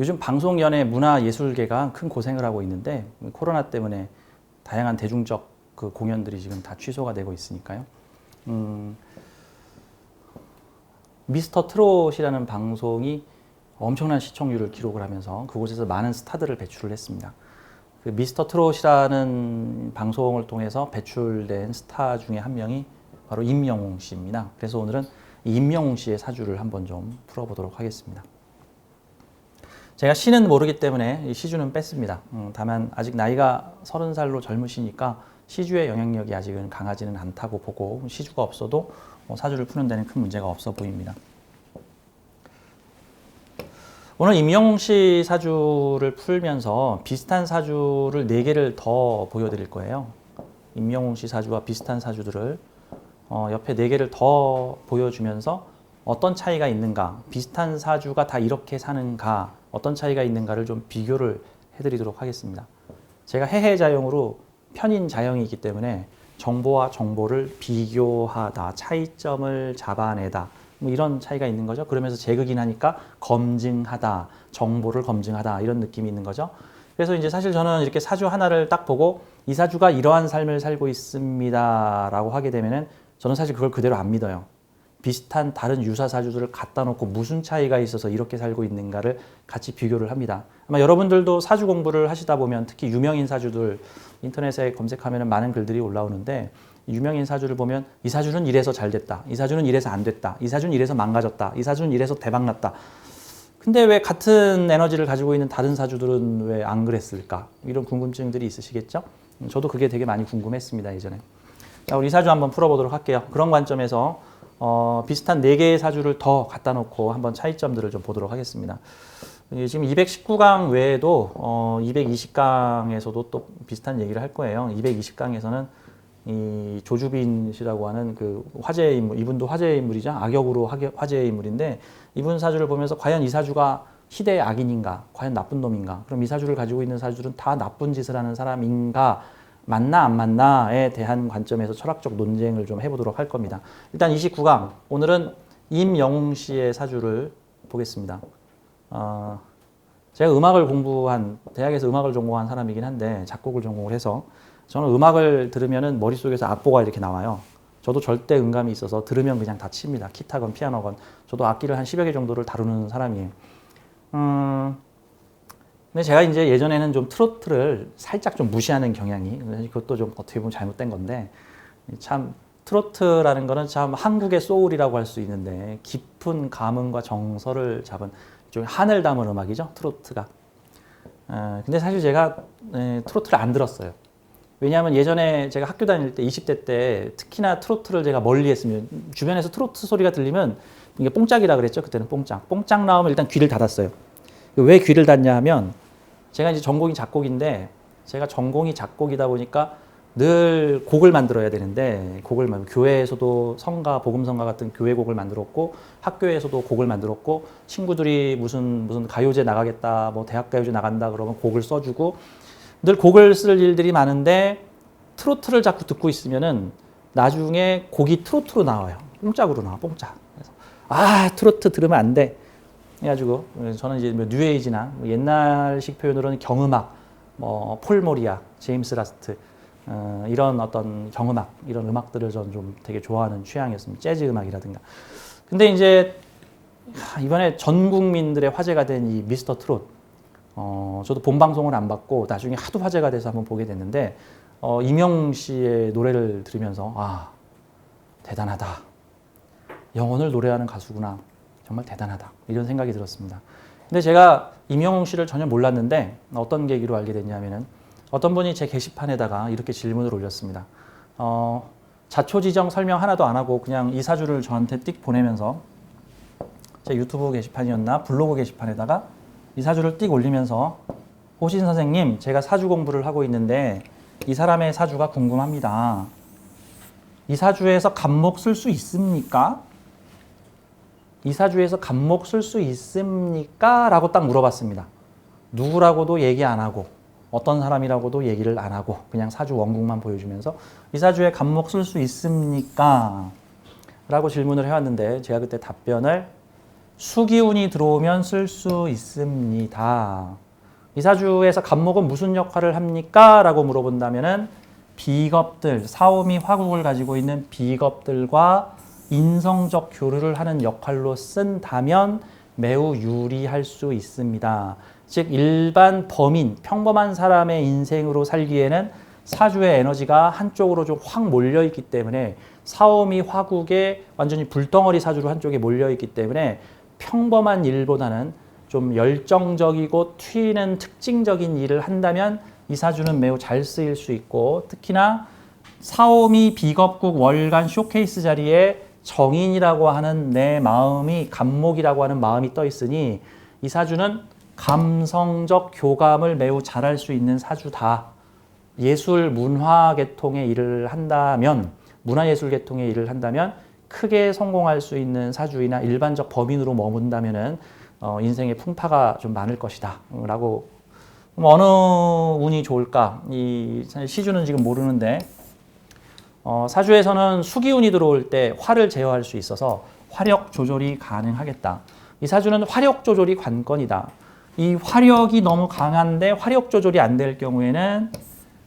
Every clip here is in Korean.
요즘 방송 연예 문화 예술계가 큰 고생을 하고 있는데 코로나 때문에 다양한 대중적 그 공연들이 지금 다 취소가 되고 있으니까요. 음, 미스터 트롯이라는 방송이 엄청난 시청률을 기록을 하면서 그곳에서 많은 스타들을 배출을 했습니다. 그 미스터 트롯이라는 방송을 통해서 배출된 스타 중에 한 명이 바로 임영웅 씨입니다. 그래서 오늘은 이 임영웅 씨의 사주를 한번 좀 풀어보도록 하겠습니다. 제가 시는 모르기 때문에 이 시주는 뺐습니다. 음, 다만 아직 나이가 서른 살로 젊으시니까 시주의 영향력이 아직은 강하지는 않다고 보고 시주가 없어도 뭐 사주를 푸는 데는 큰 문제가 없어 보입니다. 오늘 임영웅 씨 사주를 풀면서 비슷한 사주를 네 개를 더 보여드릴 거예요. 임영웅 씨 사주와 비슷한 사주들을 어, 옆에 네 개를 더 보여주면서 어떤 차이가 있는가, 비슷한 사주가 다 이렇게 사는가, 어떤 차이가 있는가를 좀 비교를 해드리도록 하겠습니다. 제가 해해자용으로 편인 자형이기 때문에 정보와 정보를 비교하다, 차이점을 잡아내다, 뭐 이런 차이가 있는 거죠. 그러면서 재극인 하니까 검증하다, 정보를 검증하다 이런 느낌이 있는 거죠. 그래서 이제 사실 저는 이렇게 사주 하나를 딱 보고 이 사주가 이러한 삶을 살고 있습니다라고 하게 되면은 저는 사실 그걸 그대로 안 믿어요. 비슷한 다른 유사 사주들을 갖다 놓고 무슨 차이가 있어서 이렇게 살고 있는가를 같이 비교를 합니다. 아마 여러분들도 사주 공부를 하시다 보면 특히 유명인 사주들 인터넷에 검색하면 많은 글들이 올라오는데 유명인 사주를 보면 이 사주는 이래서 잘 됐다. 이 사주는 이래서 안 됐다. 이 사주는 이래서 망가졌다. 이 사주는 이래서 대박 났다. 근데 왜 같은 에너지를 가지고 있는 다른 사주들은 왜 안 그랬을까? 이런 궁금증들이 있으시겠죠? 음, 저도 그게 되게 많이 궁금했습니다, 예전에. 자, 우리 이 사주 한번 풀어보도록 할게요. 그런 관점에서 어, 비슷한 네 개의 사주를 더 갖다 놓고 한번 차이점들을 좀 보도록 하겠습니다. 예, 지금 219강 외에도 어, 220강에서도 또 비슷한 얘기를 할 거예요. 220강에서는 이 조주빈 씨라고 하는 그 화제의 인물, 이분도 화제의 인물이죠. 악역으로 화제의 인물인데 이분 사주를 보면서 과연 이 사주가 희대의 악인인가, 과연 나쁜 놈인가, 그럼 이 사주를 가지고 있는 사주들은 다 나쁜 짓을 하는 사람인가, 맞나 안 맞나에 대한 관점에서 철학적 논쟁을 좀 해보도록 할 겁니다. 일단 29강 오늘은 임영웅 씨의 사주를 보겠습니다. 어, 제가 음악을 공부한 대학에서 음악을 전공한 사람이긴 한데 작곡을 전공을 해서 저는 음악을 들으면은 머릿속에서 악보가 이렇게 나와요. 저도 절대 음감이 있어서 들으면 그냥 다 칩니다. 기타건 피아노건 저도 악기를 한 10여 개 정도를 다루는 사람이에요. 음, 근데 제가 이제 예전에는 좀 트로트를 살짝 좀 무시하는 경향이 그것도 좀 어떻게 보면 잘못된 건데 참 트로트라는 거는 참 한국의 소울이라고 할 수 있는데 깊은 감흥과 정서를 잡은 좀 한을 담은 음악이죠 트로트가. 어, 근데 사실 제가 에, 트로트를 안 들었어요. 왜냐하면 예전에 제가 학교 다닐 때 20대 때 특히나 트로트를 제가 멀리 했으면 주변에서 트로트 소리가 들리면 이게 뽕짝이라 그랬죠 그때는 뽕짝. 뽕짝 나오면 일단 귀를 닫았어요. 왜 귀를 닫냐 하면 제가 이제 전공이 작곡인데 제가 전공이 작곡이다 보니까 늘 곡을 만들어야 되는데 곡을 만 교회에서도 성가 복음성가 같은 교회 곡을 만들었고 학교에서도 곡을 만들었고 친구들이 무슨 무슨 가요제 나가겠다 뭐 대학 가요제 나간다 그러면 곡을 써주고 늘 곡을 쓸 일들이 많은데 트로트를 자꾸 듣고 있으면은 나중에 곡이 트로트로 나와요 뽕짝으로 나와 뽕짝 그래서 아 트로트 들으면 안 돼. 해가지고 저는 이제 뭐 뉴에이지나 뭐 옛날식 표현으로는 경음악, 뭐 폴모리아, 제임스 라스트 어, 이런 어떤 경음악 이런 음악들을 저는 좀 되게 좋아하는 취향이었습니다. 재즈 음악이라든가. 근데 이제 하, 이번에 전 국민들의 화제가 된 이 미스터 트롯. 어, 저도 본 방송을 안 봤고 나중에 하도 화제가 돼서 한번 보게 됐는데 어, 임영 씨의 노래를 들으면서 아 대단하다. 영혼을 노래하는 가수구나. 정말 대단하다. 이런 생각이 들었습니다. 근데 제가 임영웅 씨를 전혀 몰랐는데 어떤 계기로 알게 됐냐면은 어떤 분이 제 게시판에다가 이렇게 질문을 올렸습니다. 어, 자초지정 설명 하나도 안 하고 그냥 이 사주를 저한테 띡 보내면서 제 유튜브 게시판이었나 블로그 게시판에다가 이 사주를 띡 올리면서 호신 선생님 제가 사주 공부를 하고 있는데 이 사람의 사주가 궁금합니다. 이 사주에서 간목 쓸 수 있습니까? 이 사주에서 간목 쓸 수 있습니까? 라고 딱 물어봤습니다. 누구라고도 얘기 안 하고 어떤 사람이라고도 얘기를 안 하고 그냥 사주 원국만 보여주면서 이 사주에 간목 쓸 수 있습니까? 라고 질문을 해왔는데 제가 그때 답변을 수기운이 들어오면 쓸 수 있습니다. 이 사주에서 간목은 무슨 역할을 합니까? 라고 물어본다면은 비겁들, 사오미 화국을 가지고 있는 비겁들과 인성적 교류를 하는 역할로 쓴다면 매우 유리할 수 있습니다. 즉 일반 범인, 평범한 사람의 인생으로 살기에는 사주의 에너지가 한쪽으로 좀 확 몰려 있기 때문에 사오미 화국에 완전히 불덩어리 사주로 한쪽에 몰려 있기 때문에 평범한 일보다는 좀 열정적이고 튀는 특징적인 일을 한다면 이 사주는 매우 잘 쓰일 수 있고 특히나 사오미 비겁국 월간 쇼케이스 자리에 정인이라고 하는 내 마음이 감목이라고 하는 마음이 떠 있으니 이 사주는 감성적 교감을 매우 잘할 수 있는 사주다. 예술 문화 계통의 일을 한다면 문화예술 계통의 일을 한다면 크게 성공할 수 있는 사주이나 일반적 범인으로 머문다면은 어, 인생의 풍파가 좀 많을 것이다라고 그럼 어느 운이 좋을까? 이 시주는 지금 모르는데 어, 사주에서는 수기운이 들어올 때 화를 제어할 수 있어서 화력 조절이 가능하겠다. 이 사주는 화력 조절이 관건이다. 이 화력이 너무 강한데 화력 조절이 안 될 경우에는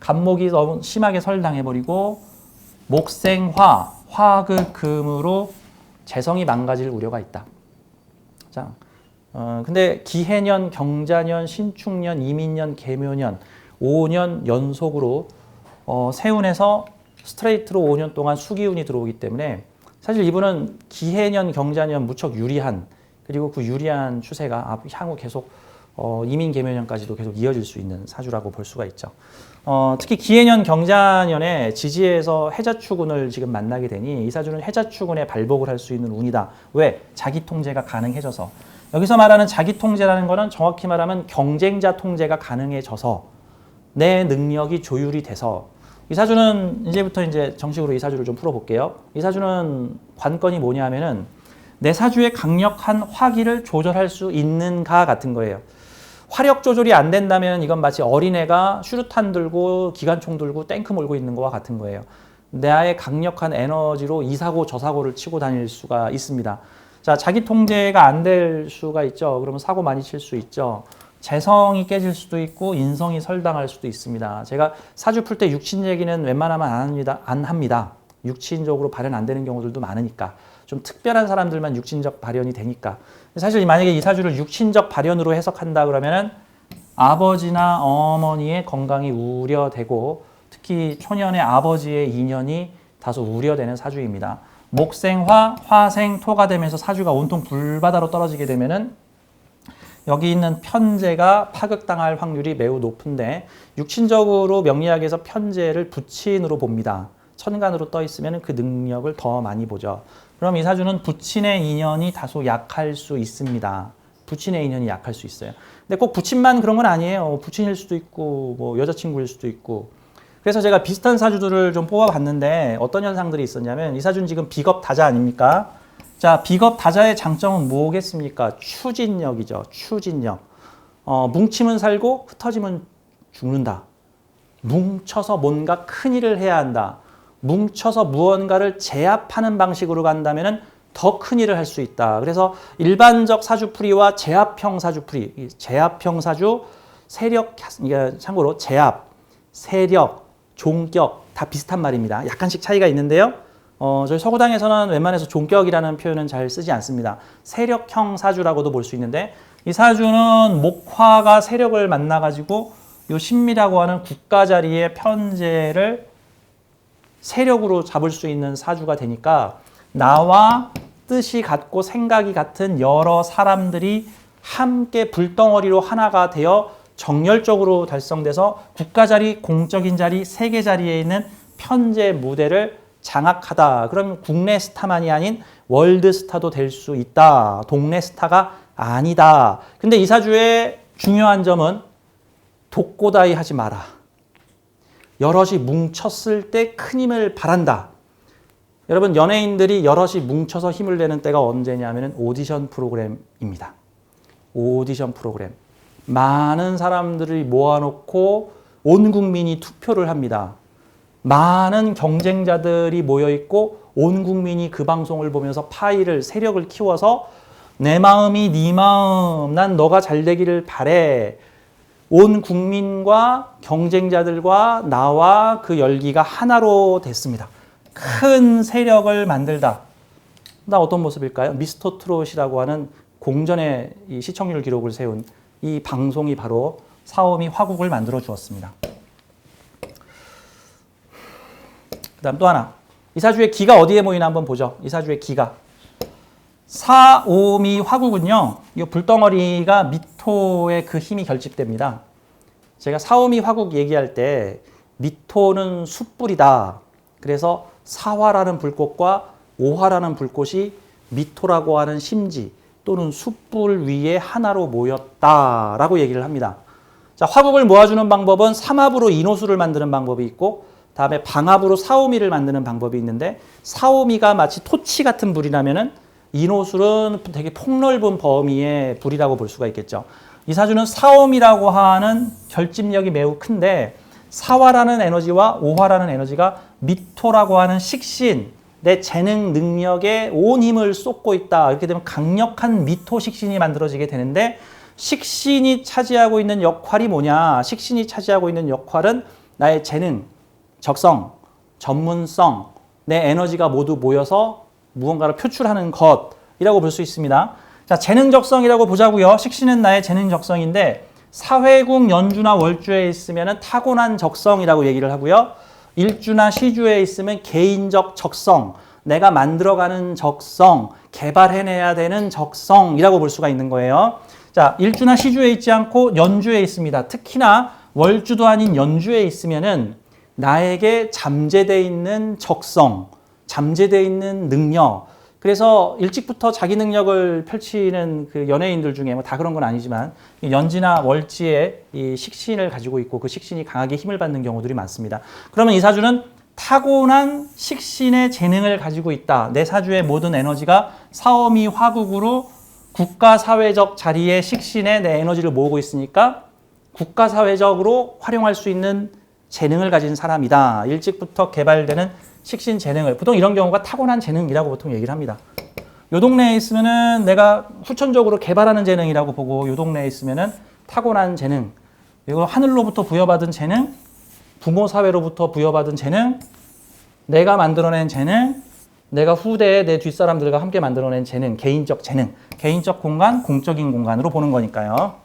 간목이 너무 심하게 설당해버리고 목생화, 화극 금으로 재성이 망가질 우려가 있다. 자, 어, 근데 기해년, 경자년, 신축년, 이민년, 계묘년 5년 연속으로 어, 세운에서 스트레이트로 5년 동안 수기운이 들어오기 때문에 사실 이분은 기해년, 경자년 무척 유리한 그리고 그 유리한 추세가 앞- 향후 계속 어, 이민 계묘년까지도 계속 이어질 수 있는 사주라고 볼 수가 있죠. 어, 특히 기해년, 경자년에 지지에서 해자축운을 지금 만나게 되니 이 사주는 해자축운에 발복을 할 수 있는 운이다. 왜? 자기 통제가 가능해져서 여기서 말하는 자기 통제라는 것은 정확히 말하면 경쟁자 통제가 가능해져서 내 능력이 조율이 돼서 이 사주는 이제부터 이제 정식으로 이 사주를 좀 풀어볼게요. 이 사주는 관건이 뭐냐면은 내 사주의 강력한 화기를 조절할 수 있는가 같은 거예요. 화력 조절이 안 된다면 이건 마치 어린애가 슈루탄 들고 기관총 들고 탱크 몰고 있는 거와 같은 거예요. 나의 강력한 에너지로 이 사고 저 사고를 치고 다닐 수가 있습니다. 자, 자기 통제가 안 될 수가 있죠. 그러면 사고 많이 칠 수 있죠. 재성이 깨질 수도 있고 인성이 설당할 수도 있습니다. 제가 사주 풀 때 육친 얘기는 웬만하면 안 합니다. 안 합니다. 육친적으로 발현 안 되는 경우들도 많으니까 좀 특별한 사람들만 육친적 발현이 되니까 사실 만약에 이 사주를 육친적 발현으로 해석한다 그러면은 아버지나 어머니의 건강이 우려되고 특히 초년의 아버지의 인연이 다소 우려되는 사주입니다. 목생화, 화생, 토가 되면서 사주가 온통 불바다로 떨어지게 되면은 여기 있는 편제가 파극당할 확률이 매우 높은데 육친적으로 명리학에서 편제를 부친으로 봅니다. 천간으로 떠 있으면 그 능력을 더 많이 보죠. 그럼 이 사주는 부친의 인연이 다소 약할 수 있습니다. 부친의 인연이 약할 수 있어요. 근데 꼭 부친만 그런 건 아니에요. 부친일 수도 있고 뭐 여자친구일 수도 있고. 그래서 제가 비슷한 사주들을 좀 뽑아봤는데 어떤 현상들이 있었냐면 이 사주는 지금 비겁 다자 아닙니까? 자, 비겁 다자의 장점은 뭐겠습니까? 추진력이죠. 추진력. 어, 뭉치면 살고 흩어지면 죽는다. 뭉쳐서 뭔가 큰 일을 해야 한다. 뭉쳐서 무언가를 제압하는 방식으로 간다면 더 큰 일을 할 수 있다. 그래서 일반적 사주풀이와 제압형 사주풀이, 이 제압형 사주, 세력, 이게 참고로 제압, 세력, 종격 다 비슷한 말입니다. 약간씩 차이가 있는데요. 어, 저희 서구당에서는 웬만해서 종격이라는 표현은 잘 쓰지 않습니다. 세력형 사주라고도 볼 수 있는데 이 사주는 목화가 세력을 만나가지고 요 신미라고 하는 국가 자리의 편제를 세력으로 잡을 수 있는 사주가 되니까 나와 뜻이 같고 생각이 같은 여러 사람들이 함께 불덩어리로 하나가 되어 정열적으로 달성돼서 국가 자리, 공적인 자리, 세계 자리에 있는 편제 무대를 장악하다. 그럼 국내 스타만이 아닌 월드 스타도 될 수 있다. 동네 스타가 아니다. 근데 이 사주의 중요한 점은 독고다이 하지 마라. 여럿이 뭉쳤을 때 큰 힘을 바란다. 여러분 연예인들이 여럿이 뭉쳐서 힘을 내는 때가 언제냐면 오디션 프로그램입니다. 오디션 프로그램. 많은 사람들이 모아놓고 온 국민이 투표를 합니다. 많은 경쟁자들이 모여 있고 온 국민이 그 방송을 보면서 파일을 세력을 키워서 내 마음이 네 마음 난 너가 잘 되기를 바래 온 국민과 경쟁자들과 나와 그 열기가 하나로 됐습니다. 큰 세력을 만들다. 나 어떤 모습일까요? 미스터 트롯이라고 하는 공전의 이 시청률 기록을 세운 이 방송이 바로 사오미 화국을 만들어 주었습니다. 그 다음 또 하나. 이사주의 기가 어디에 모이나 한번 보죠. 이사주의 기가. 사오미 화국은요. 이 불덩어리가 미토의 그 힘이 결집됩니다. 제가 사오미 화국 얘기할 때 미토는 숯불이다. 그래서 사화라는 불꽃과 오화라는 불꽃이 미토라고 하는 심지 또는 숯불 위에 하나로 모였다라고 얘기를 합니다. 자, 화국을 모아주는 방법은 삼합으로 인호수를 만드는 방법이 있고 다음에 방합으로 사오미를 만드는 방법이 있는데 사오미가 마치 토치 같은 불이라면은 인호술은 되게 폭넓은 범위의 불이라고 볼 수가 있겠죠. 이 사주는 사오미라고 하는 결집력이 매우 큰데 사화라는 에너지와 오화라는 에너지가 미토라고 하는 식신 내 재능 능력에 온 힘을 쏟고 있다. 이렇게 되면 강력한 미토 식신이 만들어지게 되는데 식신이 차지하고 있는 역할이 뭐냐? 식신이 차지하고 있는 역할은 나의 재능, 적성, 전문성, 내 에너지가 모두 모여서 무언가를 표출하는 것이라고 볼 수 있습니다. 자, 재능 적성이라고 보자고요. 식신은 나의 재능 적성인데 사회국 연주나 월주에 있으면 타고난 적성이라고 얘기를 하고요. 일주나 시주에 있으면 개인적 적성, 내가 만들어가는 적성, 개발해내야 되는 적성이라고 볼 수가 있는 거예요. 자, 일주나 시주에 있지 않고 연주에 있습니다. 특히나 월주도 아닌 연주에 있으면은 나에게 잠재되어 있는 적성, 잠재되어 있는 능력. 그래서 일찍부터 자기 능력을 펼치는 그 연예인들 중에 뭐 다 그런 건 아니지만 이 연지나 월지에 이 식신을 가지고 있고 그 식신이 강하게 힘을 받는 경우들이 많습니다. 그러면 이 사주는 타고난 식신의 재능을 가지고 있다. 내 사주의 모든 에너지가 사오미 화국으로 국가 사회적 자리에 식신에 내 에너지를 모으고 있으니까 국가 사회적으로 활용할 수 있는 재능을 가진 사람이다. 일찍부터 개발되는 식신 재능을 보통 이런 경우가 타고난 재능이라고 보통 얘기를 합니다. 요 동네에 있으면은 내가 후천적으로 개발하는 재능이라고 보고 요 동네에 있으면은 타고난 재능. 이거 하늘로부터 부여받은 재능, 부모 사회로부터 부여받은 재능, 내가 만들어낸 재능, 내가 후대에 내 뒷사람들과 함께 만들어낸 재능, 개인적 재능, 개인적 공간, 공적인 공간으로 보는 거니까요.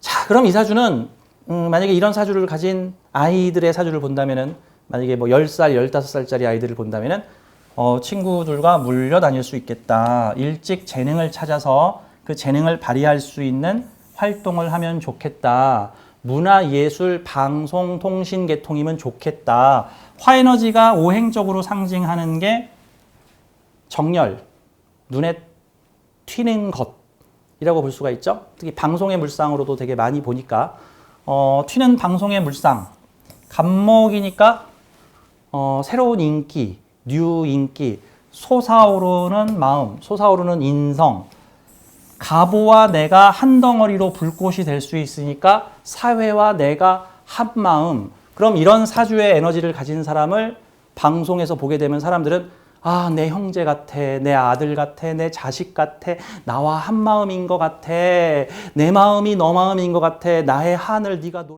자, 그럼 이 사주는 음, 만약에 이런 사주를 가진 아이들의 사주를 본다면은 만약에 뭐 10살, 15살짜리 아이들을 본다면은 어, 친구들과 물려 다닐 수 있겠다. 일찍 재능을 찾아서 그 재능을 발휘할 수 있는 활동을 하면 좋겠다. 문화, 예술, 방송, 통신 계통이면 좋겠다. 화에너지가 오행적으로 상징하는 게 정열, 눈에 튀는 것이라고 볼 수가 있죠. 특히 방송의 물상으로도 되게 많이 보니까 어, 튀는 방송의 물상, 감목이니까 어, 새로운 인기, 뉴 인기, 솟아오르는 마음, 솟아오르는 인성, 가보와 내가 한 덩어리로 불꽃이 될 수 있으니까 사회와 내가 한 마음. 그럼 이런 사주의 에너지를 가진 사람을 방송에서 보게 되면 사람들은 아, 내 형제 같아, 내 아들 같아, 내 자식 같아, 나와 한 마음인 것 같아, 내 마음이 너 마음인 것 같아, 나의 한을 네가 놓...